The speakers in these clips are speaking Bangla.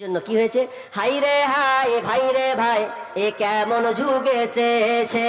জন্য কি হয়েছে? হাই রে হাই ভাই রে ভাই এ কেমন যুগ এসেছে?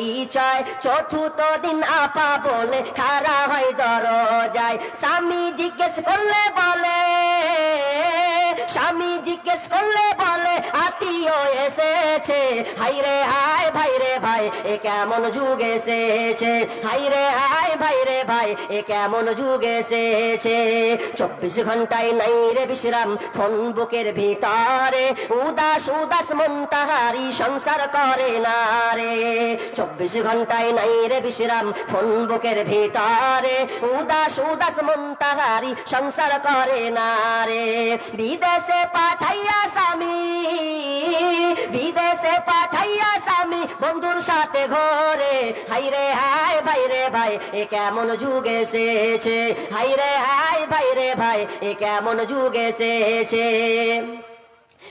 পরিচয়। চতুর্থ দিন আপা বলে খারা হয় দরজায়। স্বামী জিজ্ঞেস করলে বলে, স্বামী জিজ্ঞেস করলে আত্মীয় এসেছে। হাই রে ভাই রে ভাই, এ কেমন যুগ এসেছে? হাই রে ভাই রে ভাই, এ কেমন যুগ এসেছে? চব্বিশ ঘন্টায় নাই রে বিশ্রাম ফোন বুকের ভিতরে। উদাস উদাস মন তাহারি সংসার করে না রে। চব্বিশ ঘন্টায় নাই রে বিশ্রাম ফোন বুকের ভিতরে। উদাস উদাস মন তাহারি সংসার করে না রে। বিদেশে পাঠাইয়া স্বামী বিদেশে পাঠাইয়া স্বামী বন্ধুর সাথে ঘরে। হাই রে হাই ভাই রে ভাই, এ কেমন যুগ এসেছে? হাই রে হাই ভাই রে ভাই, এ কেমন যুগ এসেছে?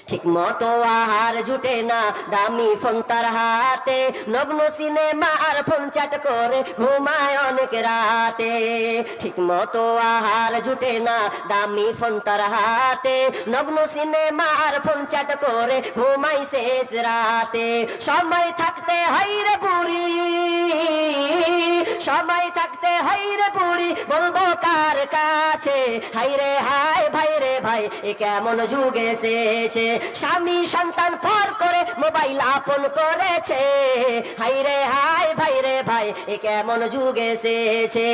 ঠিক মতো আহার জুটে না দামি ফোন তার হাতে। নগ্ন সিনেমা আর ফোন চাট করে ঘুমায় অনেক রাতে। ঠিক মতো আহার জুটে না দামি ফোন তার হাতে। নগ্ন সিনেমা আর ফোন চাট করে ঘুমাই শেষ রাতে। সময় থাকতে হাইরে বুড়ি। সময় থাকতে হাইরে বুড়ি, বলব কার কাছে? হাইরে হাই ভাইরে ভাই, এ কেমন যুগ এসেছে? স্বামী সন্তান পর মোবাইল আপন করেছে। হাই রে হাই, ভাই রে ভাই, এ কেমন যুগ এসেছে।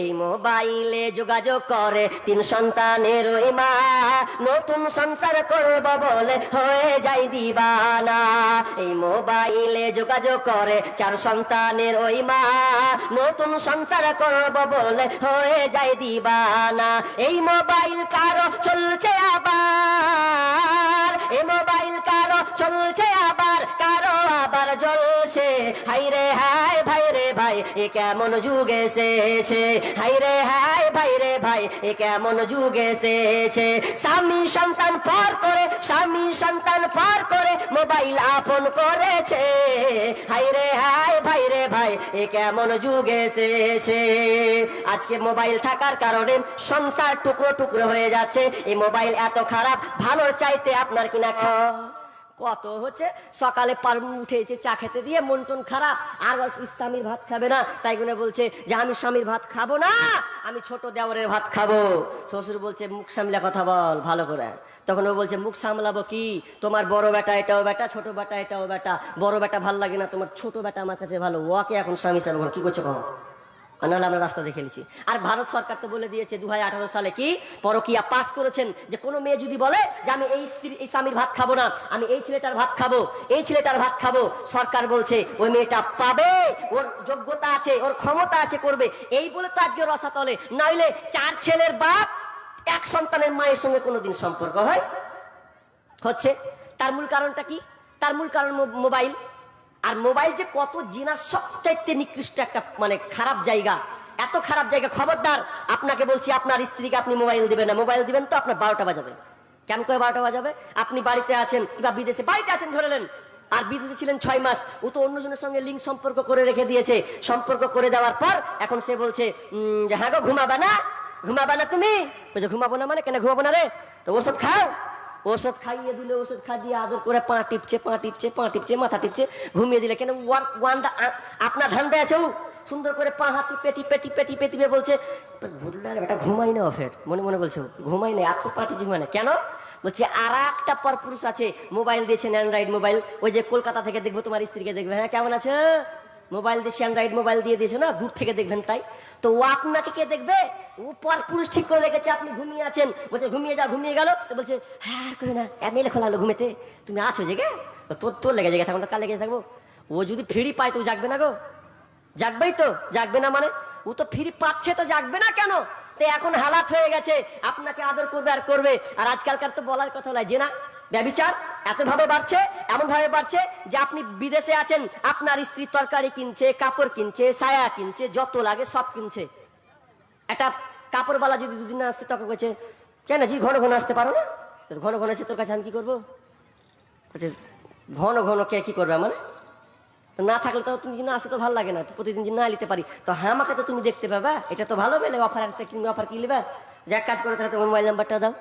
এই মোবাইলে যোগাযোগ করে তিন সন্তানের ওই মা। নতুন সংসার করব বলে হয়ে যাই দিবানা। এই মোবাইলে যোগাযোগ করে চার সন্তানের ওই মা। নতুন সংসার করব বলে হয়ে যাই দিবানা। এই মোবাইল কারও চলছে আবার। এই মোবাইল কারও চলছে আবার, কারও আবার জ্বলছে হাই রে, হাই, ভাই রে, ভাই, এ কেমন যুগ এসেছে? হাই রে, হাই, ভাই রে, ভাই, এ কেমন যুগ এসেছে? স্বামী সন্তান পর করে, স্বামী সন্তান পর করে, মোবাইল আপন করেছে। হাই রে, হাই, ভাই রে, ভাই, এ কেমন যুগ এসেছে? আজকে মোবাইল থাকার কারণে সংসার টুকরো টুকরো হয়ে যাচ্ছে। এই মোবাইল এত খারাপ, ভালোর চাইতে আপনার কিনা খা কত হচ্ছে? সকালে পার উঠেছে চা খেতে দিয়ে মন টন খারাপ, আর স্বামীর ভাত খাবে না। তাই গুনে বলছে, যে আমি স্বামীর ভাত খাব না, আমি ছোট দেওরের ভাত খাব। শ্বশুর বলছে, মুখ সামলে কথা বল, ভালো করে। তখন ও বলছে, মুখ সামলাবো কি? তোমার বড় বেটা এটাও বেটা, ছোট বেটা এটাও বেটা। বড় বেটা ভালো লাগে না, তোমার ছোট বেটা আমার কাছে ভালো। ওকে এখন স্বামী সামনে কি করছ আর নাহলে আমরা রাস্তা দেখে নিচ্ছি আর ভারত সরকার তো বলে দিয়েছে দু হাজার আঠারো সালে কি? পরকিয়া পাস করেছেন যে কোনো মেয়ে যদি বলে যে আমি এই স্ত্রী এই স্বামীর ভাত খাব না, আমি এই ছেলেটার ভাত খাব, এই ছেলেটার ভাত খাব, সরকার বলছে ওই মেয়েটা পাবে, ওর যোগ্যতা আছে, ওর ক্ষমতা আছে, করবে। এই বলে তো আজকে রসা রসাতলে নইলে চার ছেলের বাপ, এক সন্তানের মায়ের সঙ্গে কোনোদিন সম্পর্ক হয়? হচ্ছে। তার মূল কারণটা কি? তার মূল কারণ মোবাইল। আর মোবাইল যে কত জিনার সবচাইতে নিকৃষ্ট একটা মানে খারাপ জায়গা। এত খারাপ জায়গা, খবরদার, আপনাকে বলছি, আপনার স্ত্রীকে আপনি মোবাইল দিবেন না। মোবাইল দিবেন তো, আপনার বারোটা বাজাবে। কেন করে বারোটা বাজাবে? আপনি বাড়িতে আছেন, কিংবা বিদেশে, বাড়িতে আছেন ধরেলেন আর বিদেশে ছিলেন ছয় মাস, ও তো অন্যজনের সঙ্গে লিঙ্ক সম্পর্ক করে রেখে দিয়েছে। সম্পর্ক করে দেওয়ার পর, এখন সে বলছে যে হ্যাঁ গো, ঘুমাবা না ঘুমাবা না তুমি? ঘুমাবো না মানে? কেন ঘুমাবো না রে? তো ওষুধ খাও। ওষুধ খাইয়ে দিলে ওষুধ খা, দিয়ে আদর করে পা টিপছে পা টিপছে পা টিপছে, মাথা টিপছে, ঘুমিয়ে দিলে কেন? ওয়ান ওয়ান দা আপনার ধান্দা আছে ও। সুন্দর করে পা হাতি পেটি পেটি পেটি টিপে বলছে ঘুরলে বেটা, ঘুমাই না ফের। মনে মনে বলছে ঘুমাই না এত পা টিপি মানে কেন? বলছে, আর একটা পর পুরুষ আছে, মোবাইল দিয়েছেন অ্যান্ড্রয়েড মোবাইল, ওই যে কলকাতা থেকে দেখব, তোমার স্ত্রীকে দেখবে। হ্যাঁ কেমন আছে? মোবাইল দিয়েছে অ্যান্ড্রয়েড মোবাইল দিয়ে দিয়েছে না, দূর থেকে দেখবেন তাই। তো ও আপনাকে কে দেখবে? ও পর পুরুষ ঠিক করে রেখেছে, আপনি ঘুমিয়ে আছেন। বলছে, ঘুমিয়ে যা ঘুমিয়ে গেল। তো বলছে হ্যাঁ করে না মেলে খোলালো ঘুমেতে। তুমি আছো জেগে? তো তোর তোর লেগে জেগে থাকুন তো কার লেগে থাকব? ও যদি ফ্রি পায় তো জাগবে না গো। জাগবেই তো, জাগবে না মানে। ও তো ফ্রি পাচ্ছে তো জাগবে না কেন? তো এখন হালাত হয়ে গেছে, আপনাকে আদর করবে আর করবে। আর আজকালকার তো বলার কথা নয় যে না ব্যবিচার। এত ভাবে বাড়ছে এমন ভাবে বাড়ছে যে আপনি বিদেশে আছেন, আপনার স্ত্রী তরকারি কিনছে, কাপড় কিনছে, ছায়া কিনছে, যত লাগে সব কিনছে। একটা কাপড়ওয়ালা যদি দুদিন না আসছে তখন বলছে কেন জি, ঘন ঘন আসতে পারো না? ঘন ঘন এসে তোর কাছে আমি কি করব? ঘন ঘন কে কি করবে আমার? না থাকলে তো তুমি না আসে তো ভালো লাগে না প্রতিদিন যদি না নিতে পারি। তো হ্যাঁ আমাকে তো তুমি দেখতে পাবা, এটা তো ভালো পেলে অফার একটা কিনবে অফার কি নেবে? যে কাজ করে, তাহলে তোমার মোবাইল নাম্বারটা দাও।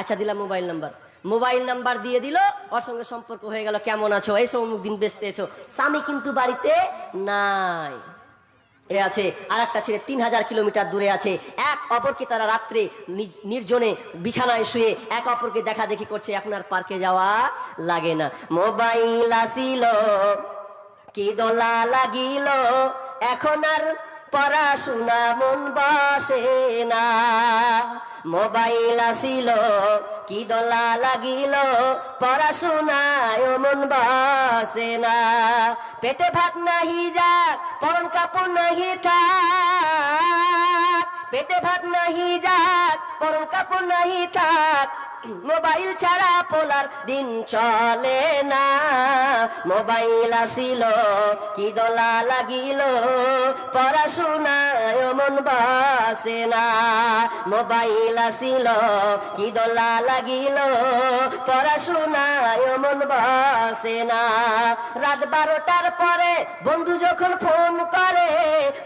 আচ্ছা দিলাম মোবাইল নাম্বার মোবাইল নাম্বার দিয়ে দিল, ওর সঙ্গে সম্পর্ক হয়ে গেল, কেমন আছো? এসো, অমুক দিন বেচতে এসো। স্বামী কিন্তু বাড়িতে নাই। এ আছে আর একটা ছেলে তিন হাজার কিলোমিটার দূরে আছে। এক অপরকে তারা রাত্রে নির্জনে বিছানায় শুয়ে এক অপরকে দেখা দেখি করছে, এখন আর পার্কে যাওয়া লাগে না। মোবাইল আসিল কি দোলা লাগিল, এখন আর পড়াশোনা মন বসে না। মোবাইল আসিল, কি দলা লাগিল পড়াশোনায় মন বসে না। পেটে ভাত নাহি যাক, পরন কাপড় নাহি থাক। পেটে ভাত নাহি যাক, পরন কাপড় নাহি থাক মোবাইল ছাড়া পোলার দিন চলে না। মোবাইল আসিল, কি দোলা লাগিল? পড়াশোনায় মন বাসে না। মোবাইল আসিল, কি দোলা লাগিল? পড়াশোনায় মন বাসে না। রাত বারোটার পরে বন্ধু যখন ফোন করে,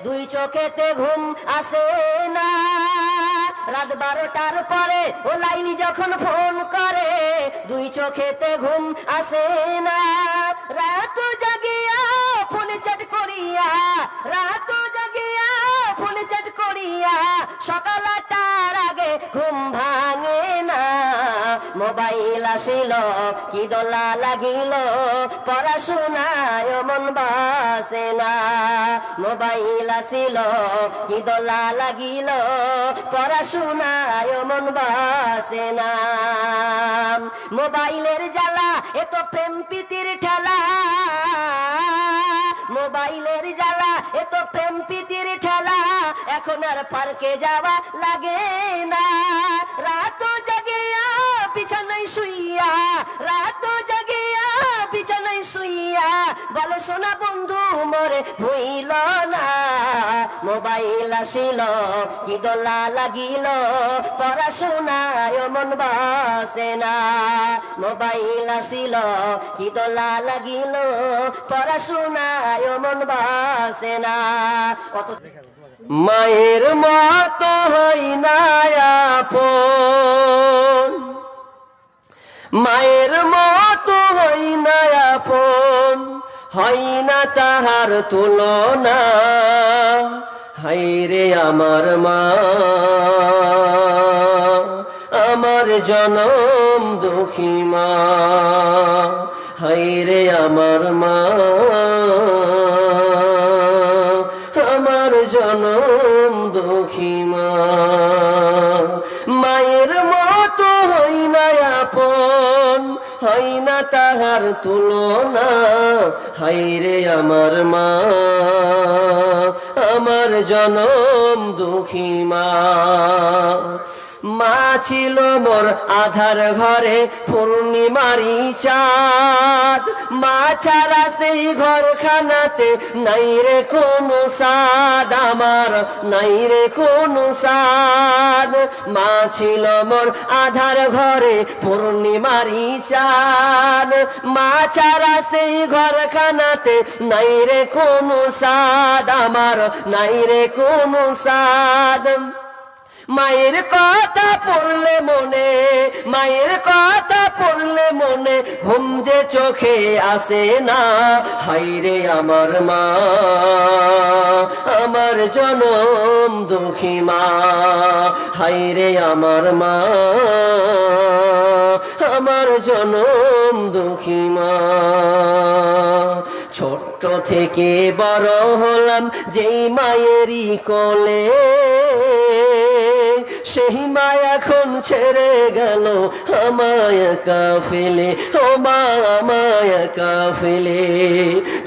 দুই চোখেতে ঘুম আসে না। রাত বারোটার পরে ও লাইলি যখন ফোন করে, দুই চোখেতে ঘুম আসে না। রাত জাগিয়া ফোনে চ্যাট করিয়া, রাত জাগিয়া ফোনে চ্যাট করিয়া, সকাল আগে ঘুম ভাঙে মোবাইল আসিল, কি দোলা লাগিল, পড়াশোনায় মন বাসে না। মোবাইল আসিল, কি দোলা লাগিল, পড়াশোনায় মন বাসে না। মোবাইলের জ্বালা, এ তো প্রেম প্রীতির ঠেলা। মোবাইলের জ্বালা, এ তো প্রেম প্রীতির ঠেলা। এখন আর পার্কে যাওয়া লাগে না। রাত জাগিয়া বিছানায় শুইয়া, রাত জাগিয়া বিছানায় শুইয়া, বলে, সোনা বন্ধু, মরে ভুইল না। মোবাইল আসিল, কি দোলা লাগিল। পড়াশোনায় মন বাসে না। মোবাইল আসিল, কি দোলা লাগিল। পড়াশোনায় মন বাসে না। মায়ের মতো হই না, আপন। মায়ের মতো হই না আপন, হই না তাহার তুলনা। হাই রে আমার মা, আমার জনম দুঃখী মা। হাই রে আমার মা, আমার জনম দুঃখী মা। হই না তাহার তুলনা। হাই রে আমার মা আমার জনম দুঃখী মা। মা ছিল মোর আধার ঘরে, পূর্ণিমারি চাঁদ। মা ছাড়া সেই ঘরখানাতে নাই রে কোন সাদ, আমার নাই রে কোন সাদ। মা ছিল মোর আধার ঘরে, পূর্ণিমারি চাঁদ। মা ছাড়া সেই ঘরখানাতে নাই রে কোন সাদ, আমার নাই রে কোন সাদ। মায়ের কথা পড়লে মনে, মায়ের কথা পড়লে মনে, ঘুম যে চোখে আসে না হাইরে আমার মা, আমার জনম দুঃখী মা হাইরে আমার মা, আমার জনম দুঃখী মা। ছোট্ট থেকে বড় হলাম যেই মায়েরই কোলে সেই মা এখন ছেড়ে গেল, আমায় একা ফেলে ও মা, আমায় একা ফেলে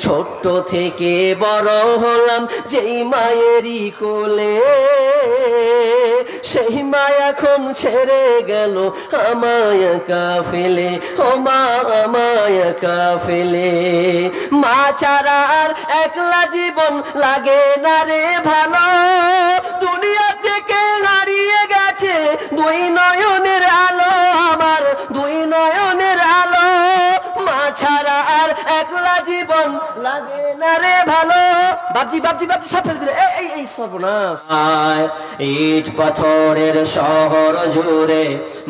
ছোট্ট থেকে বড় হলাম যেই মায়েরই কোলে। সেই মা এখন ছেড়ে গেল, আমায় একা ফেলে ও মা, আমায় একা ফেলে মা ছাড়া আর একলা জীবন লাগে না রে ভালো। দুনিয়া একলা জীবন। লাগে না রে ভালো। সব ফেলে এই এই সর্বনাশ। ইট পাথরের শহর জুড়ে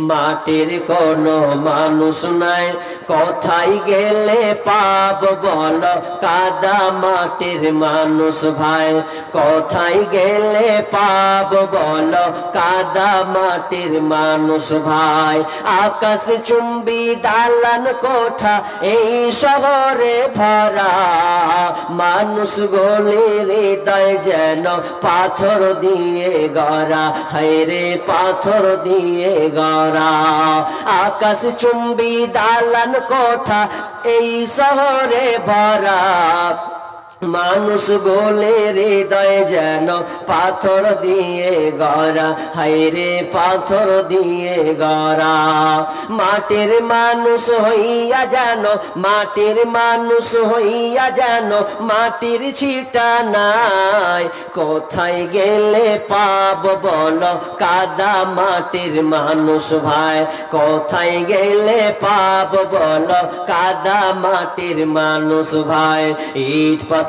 মাটির কোনো মানুষ নাই। কোথায় গেলে পাব বল? কাদা মাটির মানুষ ভাই। কোথায় গেলে পাব বল? কাদা মাটির মানুষ ভাই। আকাশ চুম্বি দালান কোঠা এই শহরে ভরা মানুষ গোলে হৃদয় যেন পাথর দিয়ে গড়া। হায়রে পাথর দিয়ে গড়া। আকাশ চুম্বি দালান কোঠা, এই শহরে ভরা। মানুষ গোলে হৃদয় যেন পাথর দিয়ে গড়া। হাইরে পাথর দিয়ে গড়া। মাটির মানুষ হইয়া যেন, মাটির মানুষ হইয়া যেন মাটির ছিটা নাই। কোথায় গেলে পাব বল, কাদা মাটির মানুষ ভাই। কোথায় গেলে পাব বল, কাদা মাটির মানুষ ভাই। ইট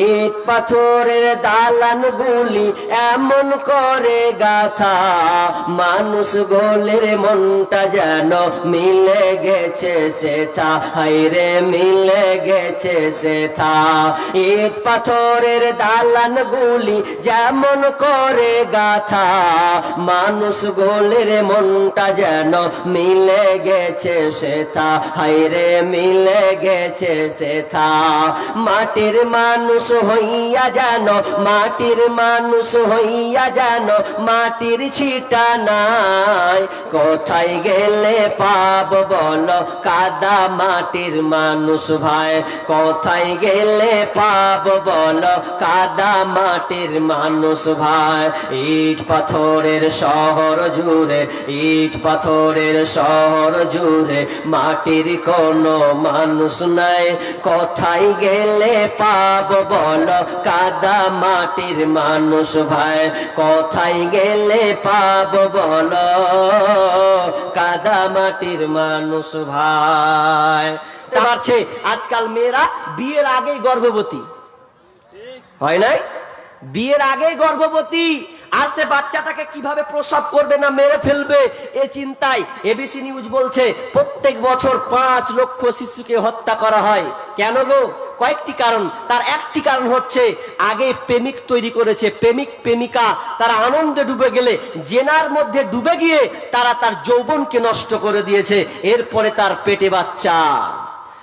ইট পাথরের দালান গুলি এমন করে গাথা। মানুষ গোলের মনটা যেন মিলে গেছে সেথা। হাইরে মিলে গেছে সেথা। ইট পাথরের দালান গুলি যেমন করে গাথা। মানুষ গোলের মনটা যেন মিলে গেছে সেথা। হাইরে মিলে গেছে সেথা। মাটির মানুষ হইয়া যেন মাটির মানুষ হইয়া যেন মাটির ছিটা নাই। কোথায় গেলে পাব বল, কাদা মাটির মানুষ ভাই। কোথায় গেলে পাব বল, কাদা মাটির মানুষ ভাই। ইট পাথরের শহর জুড়ে, ইট পাথরের শহর জুড়ে, মাটির কোনো মানুষ নাই। কোথায় গেলে পাব বল কাদা মাটির মানুষ ভাই কোথায় গেলে পাব বল? কাদা মাটির মানুষ ভাই। পারছে আজকাল মেয়েরা বিয়ের আগেই গর্ভবতী। হয় নাই? বিয়ের আগেই গর্ভবতী। আসছে বাচ্চাটাকে কীভাবে প্রসব করবে না মেরে ফেলবে এ চিন্তায় এবিসি নিউজ বলছে, প্রত্যেক বছর পাঁচ লক্ষ শিশুকে হত্যা করা হয়। কেন গো? কয়েকটি কারণ। তার একটি কারণ হচ্ছে, আগে প্রেমিক তৈরি করেছে। প্রেমিক, প্রেমিকা, তারা আনন্দে ডুবে গেলে, জেনার মধ্যে ডুবে গিয়ে তারা তার যৌবনকে নষ্ট করে দিয়েছে। এরপরে তার পেটে বাচ্চা।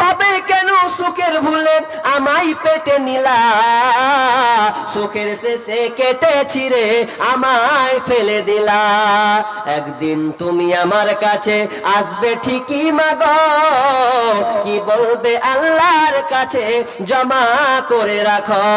তবে কেন সুখের ভুলে আমাই পেটে নিলা? সুখের শেষে কেটে ছিঁড়ে আমায় ফেলে দিলা। একদিন তুমি আমার কাছে আসবে ঠিকই মাগ। কি বলবে আল্লাহর কাছে জমা করে রাখো।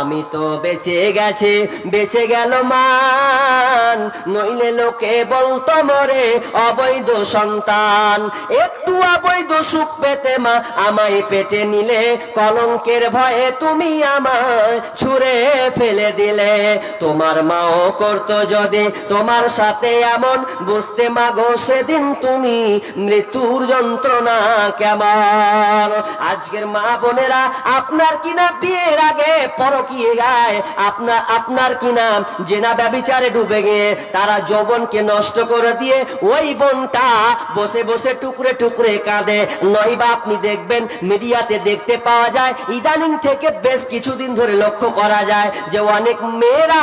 আমি তো বেঁচে গেছে, বেঁচে গেল মান। নইলে লোকে বলতো মরে অবৈধ সন্তান। একটু অবৈধ সুখ পেতে মা আমায় পেটে নিলে, কলঙ্কের ভয়ে তুমি আমায় ছুঁড়ে ফেলে দিলে। তোমার মাও করতো যদি তোমার সাথে এমন, বুঝতে মাগো সেদিন তুমি মৃত্যুর যন্ত্রণা কেমন? আজকের মা বোনেরা, আপনার কিনা বিয়ের আগে পরকিয়ে গায়? আপনার আপনার কিনা জেনা ব্যবিচারে ডুবে গিয়ে, তারা যৌবনকে নষ্ট করে দিয়ে ওই বোনটা বসে বসে টুকরে টুকরে কাঁদে। নয়বা আপনি দেখবেন, মিডিয়াতে দেখতে পাওয়া যায়, ইদানিং থেকে বেশ কিছুদিন ধরে লক্ষ্য করা যায় যে অনেক মেয়েরা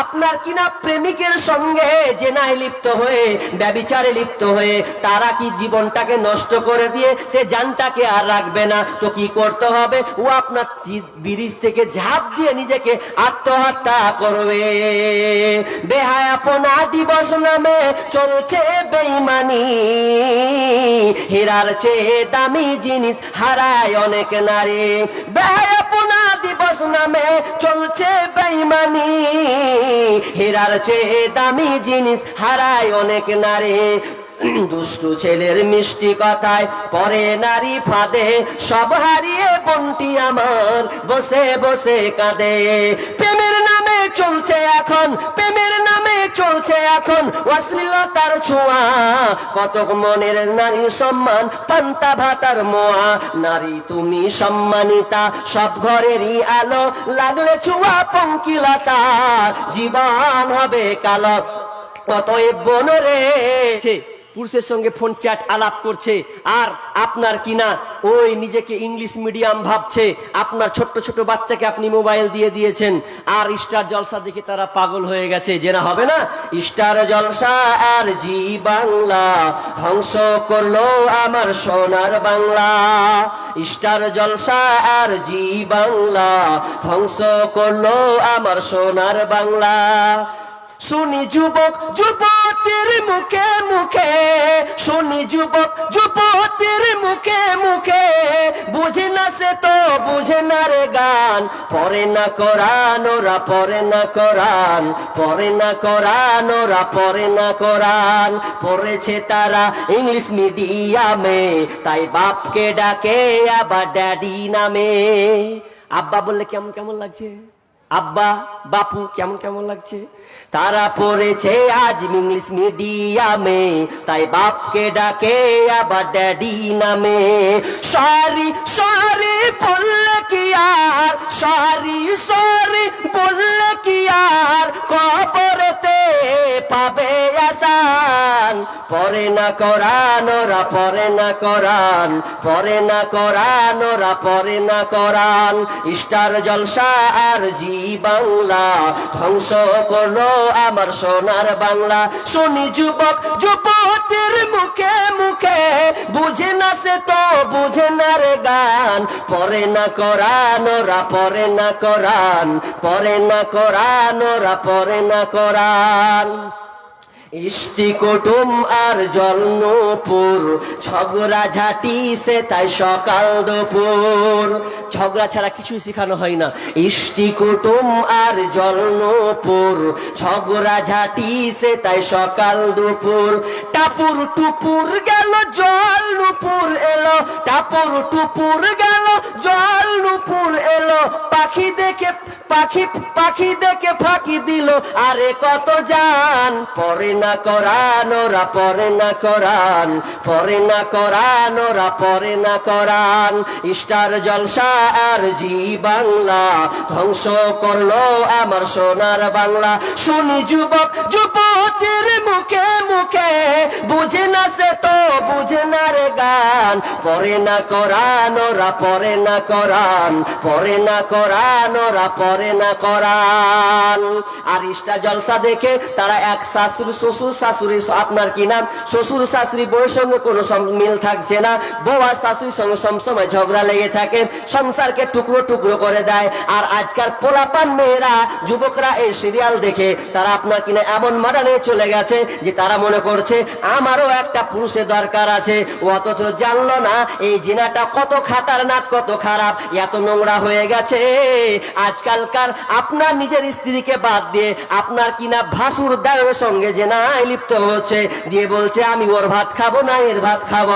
আপনার কিনা প্রেমিকের সঙ্গে জেনায় লিপ্ত হয়ে, ব্যবিচারে লিপ্ত হয়ে, তারা কি জীবনটাকে নষ্ট করে দিয়ে তে জানটাকে আর রাখবে না? তো কি করতে হবে? ও আপনার ব্রিজ থেকে ঝাঁপ দিয়ে নিজেকে আত্মহত্যা করবে। বেহায়াপনা দিবস নামে চলছে বেইমানি, হেরার চেয়ে দামি জিনিস হারায় অনেক নারী। দিবস নামে চলছে বেইমানি। হীরার চেয়ে দামি জিনিস হারায় অনেক নারী। দুষ্টু ছেলের মিষ্টি কথায় পরে নারী ফাঁদে। সব হারিয়ে বন্টি আমার, বসে বসে কাঁদে। প্রেমের নামে চলছে এখন, প্রেমের নামে চলছে এখন। অশ্লীলতার ছোঁয়া, কতক মনের নারী সম্মান, পান্তা ভাতার মোয়া। নারী তুমি সম্মানিতা, সব ঘরেরই আলো। লাগলে ছোঁয়া পঙ্কিলতা, জীবন হবে কালো। অতএব বনরে পুরুষের সঙ্গে ফোন চ্যাট আলাপ করছে, আর আপনার কিনা ওই নিজেকে ইংলিশ মিডিয়াম ভাবছে, আপনার ছোট্ট ছোট বাচ্চাকে আপনি মোবাইল দিয়ে দিয়েছেন, আর স্টার জলসা দেখে তারা পাগল হয়ে গেছে যে না হবে না? স্টার জলসা আর জি বাংলা ধ্বংস করল আমার সোনার বাংলা। স্টার জলসা আর জি বাংলা ধ্বংস করল আমার সোনার বাংলা। শুনি যুবক, যুবতীর মুখে মুখে। শুনি যুবক, যুবতীর মুখে মুখে। বুঝে না সে তো, বুঝে না রে গান। পরে না করান ওরা পরে না করান পরে না করান ওরা পরে না করান পড়েছে তারা ইংলিশ মিডিয়ামে, তাই বাপকে ডাকে আবার ড্যাডি নামে। আব্বা বললে কেমন কেমন লাগছে? আব্বা, বাপু কেমন কেমন লাগছে? তারা পড়েছে আজ ইংলিশ মিডিয়ামে, তাই বাপকে ডাকে আবার ড্যাডি নামে। সরি সরি বললে কি আর? সরি সরি বললে কি আর? কবরতে পাবে আসান পরে না করান ওরা পরে না করান পরে না করান ওরা পরে না করান স্টার জলসা আর জি বাংলা, ধ্বংস করল আমার সোনার বাংলা। শুনি যুবক, যুবতীর মুখে মুখে, বুঝে না সে তো বুঝে না রে গান। পরে না করান ওরা পরে না করান পরে না করান ওরা পরে না করান ইষ্টি কুটুম আর জলনুপুর ঝগড়া ঝাঁটি সে তাই সকাল দুপুর। ঝগড়া ছাড়া কিছু শেখানো হয় না। ইষ্টিকুটুম আর জলনুপুর ঝগড়া ঝাঁটি সে তাই সকাল দুপুর। টাপুর টুপুর গেল, জল নুপুর এলো। টাপুর টুপুর গেল, জল নুপুর এলো। পাখি দেখে, পাখি পাখি দেখে ফাঁকি দিল। আরে কত জান পরে না করান, ওরা পরে না করান, পরে না করান, ওরা পরে না করান। স্টার জলসা আর জি বাংলা ধ্বংস করল আমার সোনার বাংলা। শুনি যুবক, যুবতীর মুখে মুখে, বুঝে না সে তো, বুঝে না রে গান। পরে না করান, ওরা পরে না করান, পরে না করান, ওরা পরে না করান। আর ইস্টা জলসা দেখে তারা এক শাশুড়ি শ্বশুর শাশুড়ি আপনার কি নাম? শ্বশুর শাশুড়ি বউয়ের সঙ্গে কোনো মিল থাকছে না। বউ আর শাশুড়ির সঙ্গে সবসময় ঝগড়া লেগে থাকে। সংসারকে টুকরো টুকরো করে দেয়। আর আজকাল পোলাপান মেয়েরা, যুবকরা এই সিরিয়াল দেখে তারা আপনার কিনা এমন মাডানে চলে গেছে যে তারা মনে করছে, আমারও একটা পুরুষের দরকার আছে। অথচ জানলো না, এই জিনাটা কত খাতারনাক, কত খারাপ। এত নোংরা হয়ে গেছে। আজকালকার আপনার নিজের স্ত্রীকে বাদ দিয়ে আপনার কিনা ভাসুর দায়ের সঙ্গে যে লিপ্ত হচ্ছে দিয়ে বলছে আমি ওর ভাত খাব না এর ভাত খাব।